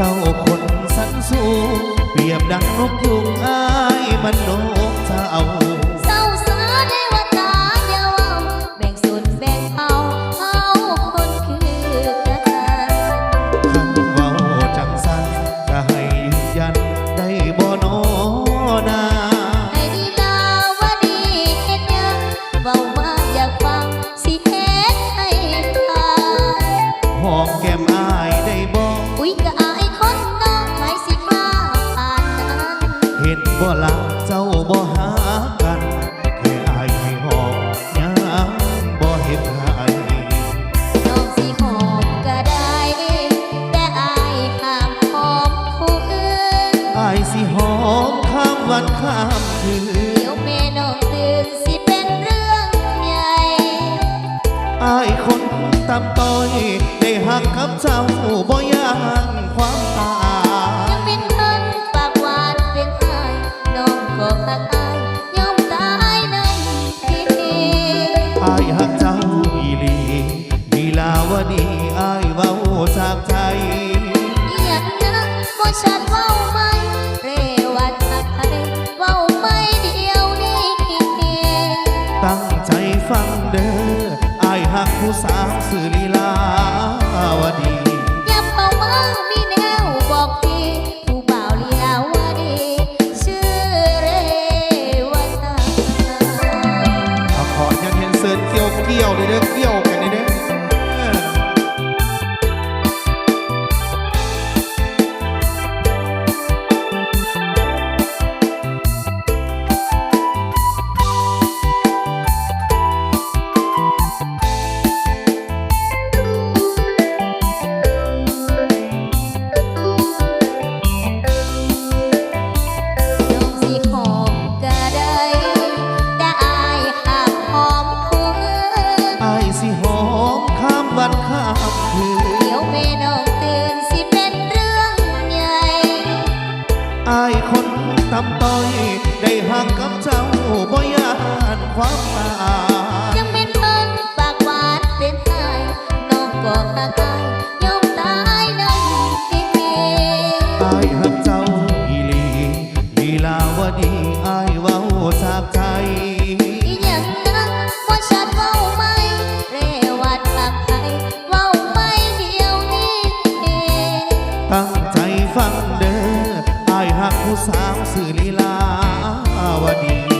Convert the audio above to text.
เจ้าคนสันสูงเปรียบดังนกยุงอ้ายมันนกเจ้า สิหอมข้ามวันข้ามคืนเดี๋ยวแม่น้องตื่นสิเป็นเรื่องใหญ่ อายคนตำต้อย ได้หักกับเจ้าบ่ยานความ สาวสื่อลีลาวดี ได้หักกับเจ้าบ่ยานความตายังเป็นคนปากหวานเป็นไห้น้องก็หักอายยอมตายน้ำพี่อายหักเจ้าอีหลีลีลาวดีอายเว้าจากใจอีหยังนั้นว่าชัดเว้าไหมเรวัดหักใครเว้าไม่เดียวนี้ตั้งใจฟังเด้ออายหักผู้สาวสื่อลีลาวดี